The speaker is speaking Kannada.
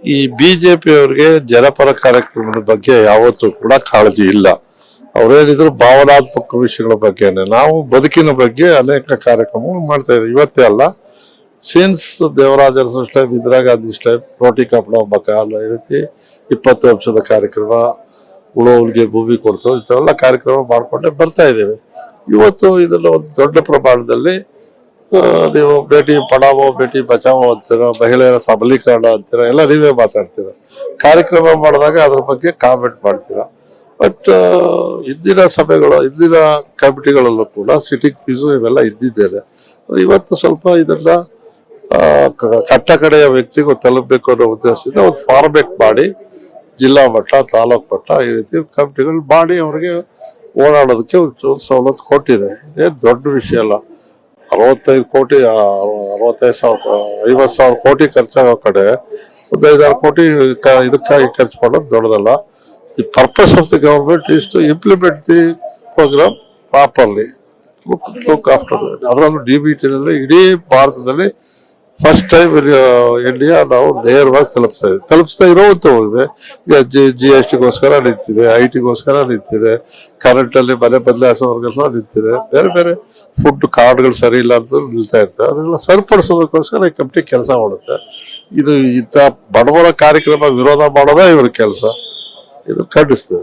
ಈ ಬಿಜೆಪಿ ಅವರಿಗೆ ಜನಪರ ಕಾರ್ಯಕ್ರಮದ ಬಗ್ಗೆ ಯಾವತ್ತೂ ಕೂಡ ಕಾಳಜಿ ಇಲ್ಲ. ಅವ್ರೇನಿದ್ರು ಭಾವನಾತ್ಮಕ ವಿಷಯಗಳ ಬಗ್ಗೆ ನಾವು ಬದುಕಿನ ಬಗ್ಗೆ ಅನೇಕ ಕಾರ್ಯಕ್ರಮಗಳು ಮಾಡ್ತಾ ಇದ್ದೀವಿ. ಇವತ್ತೇ ಅಲ್ಲ ಸಿನ್ಸ್ ದೇವರಾಜ ಅರಸು ಟೈಮ್ ಇಂದಿರಾ ಗಾಂಧಿ ಸ್ಟೈಪ್ ರೋಟಿ ಕಪ್ಪಡ ಬಕಾಲ ಕಾಲ ಈ ರೀತಿ ಇಪ್ಪತ್ತು ವರ್ಷದ ಕಾರ್ಯಕ್ರಮ ಉಳುವಳಿಗೆ ಭೂಮಿ ಕೊಡ್ತು ಇಂಥವೆಲ್ಲ ಕಾರ್ಯಕ್ರಮ ಮಾಡಿಕೊಂಡೇ ಬರ್ತಾ ಇದ್ದೇವೆ. ಇವತ್ತು ಇದನ್ನು ಒಂದು ದೊಡ್ಡ ಪ್ರಮಾಣದಲ್ಲಿ ನೀವು ಭೇಟಿ, ಪಡಾವೋ, ಭೇಟಿ, ಬಚಾವೋ ಅಂತೀರ, ಮಹಿಳೆಯರ ಸಬಲೀಕರಣ ಅಂತೀರ, ಎಲ್ಲ ನೀವೇ ಮಾತಾಡ್ತೀರ. ಕಾರ್ಯಕ್ರಮ ಮಾಡಿದಾಗ ಅದ್ರ ಬಗ್ಗೆ ಕಾಮೆಂಟ್ ಮಾಡ್ತೀರಾ. ಬಟ್ ಇಂದಿನ ಸಭೆಗಳು ಇಂದಿನ ಕಮಿಟಿಗಳಲ್ಲೂ ಕೂಡ ಸಿಟಿಂಗ್ ಫೀಸು ಇವೆಲ್ಲ ಇದ್ದಿದ್ದೇನೆ. ಇವತ್ತು ಸ್ವಲ್ಪ ಇದನ್ನ ಕಟ್ಟ ಕಡೆಯ ವ್ಯಕ್ತಿಗೂ ತಲುಪಬೇಕು ಅನ್ನೋ ಉದ್ದೇಶದಿಂದ ಒಂದು ಫಾರ್ಮೆಟ್ ಮಾಡಿ, ಜಿಲ್ಲಾ ಮಟ್ಟ, ತಾಲೂಕು ಮಟ್ಟ ಈ ರೀತಿ ಕಮಿಟಿಗಳು ಮಾಡಿ ಅವರಿಗೆ ಓಡಾಡೋದಕ್ಕೆ ಒಂದು ಸವಲತ್ತು ಕೊಟ್ಟಿದೆ. ಇದೇ ದೊಡ್ಡ ವಿಷಯ ಅಲ್ಲ. ಅರವತ್ತೈದು ಕೋಟಿ ಅರವತ್ತೈದು ಸಾವಿರ ಐವತ್ತು ಸಾವಿರ ಕೋಟಿ ಖರ್ಚಾಗೋ ಕಡೆ ಒಂದು ಐದಾರು ಕೋಟಿ ಇದಕ್ಕಾಗಿ ಖರ್ಚು ಮಾಡೋದು ದೊಡ್ಡದಲ್ಲ the purpose of the government is to implement the programme properly look look after ಅದರಲ್ಲೂ ಡಿ ಬಿ ಟಿನಲ್ಲಿ ಇಡೀ ಭಾರತದಲ್ಲಿ ಫಸ್ಟ್ ಟೈಮ್ ಇಂಡಿಯಾ ನಾವು ನೇರವಾಗಿ ತಲುಪಿಸ್ತಾ ಇದ್ದೀವಿ ತಲುಪಿಸ್ತಾ ಇರೋವಂಥವು ಹೋಗಿದೆ ಈಗ ಜಿ ಜಿ ಎಸ್ ಟಿಗೋಸ್ಕರ ನಿಂತಿದೆ ಐ ಟಿಗೋಸ್ಕರ ನಿಂತಿದೆ ಕರೆಂಟ್ ಅಲ್ಲಿ ಮನೆ ಬದಲಾಯಿಸೋರ್ಗೆಲ್ಲ ನಿಂತಿದೆ ಬೇರೆ ಬೇರೆ ಫುಡ್ ಕಾರ್ಡ್ಗಳು ಸರಿ ಇಲ್ಲ ಅಂತ ನಿಲ್ತಾ ಇರ್ತದೆ ಅದನ್ನೆಲ್ಲ ಸರಿಪಡಿಸೋದಕ್ಕೋಸ್ಕರ ಈ ಕಂಪ್ನಿ ಕೆಲಸ ಮಾಡುತ್ತೆ. ಇದು ಇಂಥ ಬಡವರ ಕಾರ್ಯಕ್ರಮ ವಿರೋಧ ಮಾಡೋದೇ ಇವ್ರ ಕೆಲಸ. ಇದು ಖಂಡಿಸ್ತದೆ